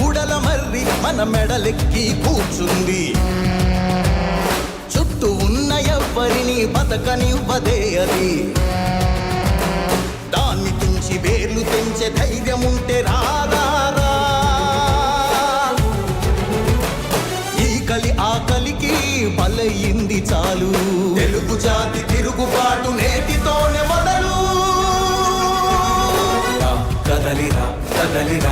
ఊడల మర్రి మన మెడలెక్కి కూర్చుంది. చుట్టూ ఉన్న ఎవ్వరిని బతకనివ్వదే అది. దాన్ని తుంచి వేర్లు తెంచే ధైర్యం ఉంటే కలి ఆ కలికి బలయింది చాలు. తెలుగు జాతి తిరుగుబాటు నేటితోనే మొదలు. కదలిరా కదలిరా.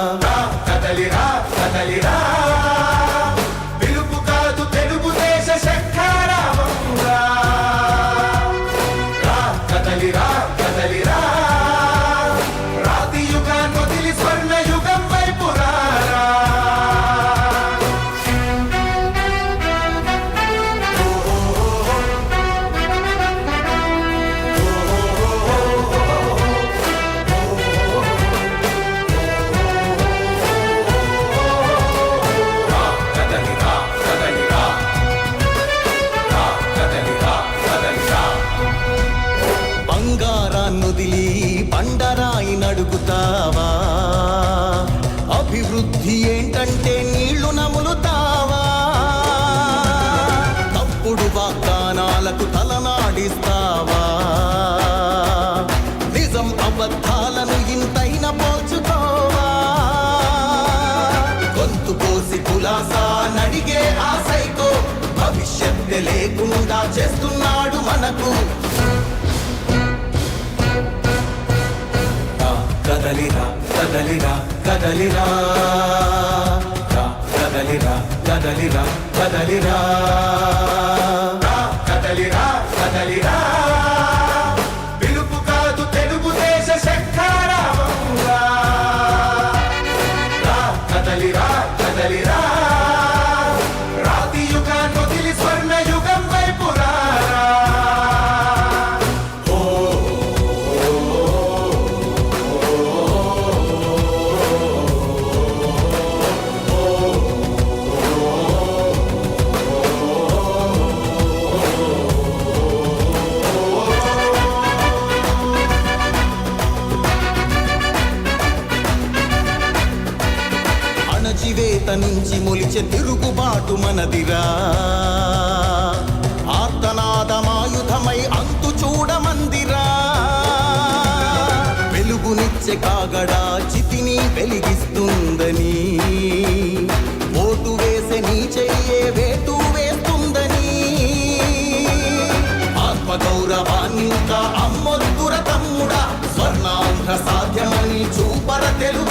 కోసి నడిగే ఆ సైకో. భవిష్యత్తు లేకుండా చేస్తున్నాడు మనకు. కదలిరా కదలిరా కదలిరా కదలిరా కదలిరా కదలిరా మనదిరా ఆర్తనాదమాయుధమై అంతు చూడమందిరా. వెలుగునిచ్చే కాగడా చితిని వెలిగిస్తుందని. ఓటు వేసే నీ చెయ్యే వేటు వేస్తుందని. ఆత్మగౌరవాన్ని అమ్మొద్దుర తమ్ముడా. స్వర్ణాంధ్ర సాధ్యమని చూపర తెలుగు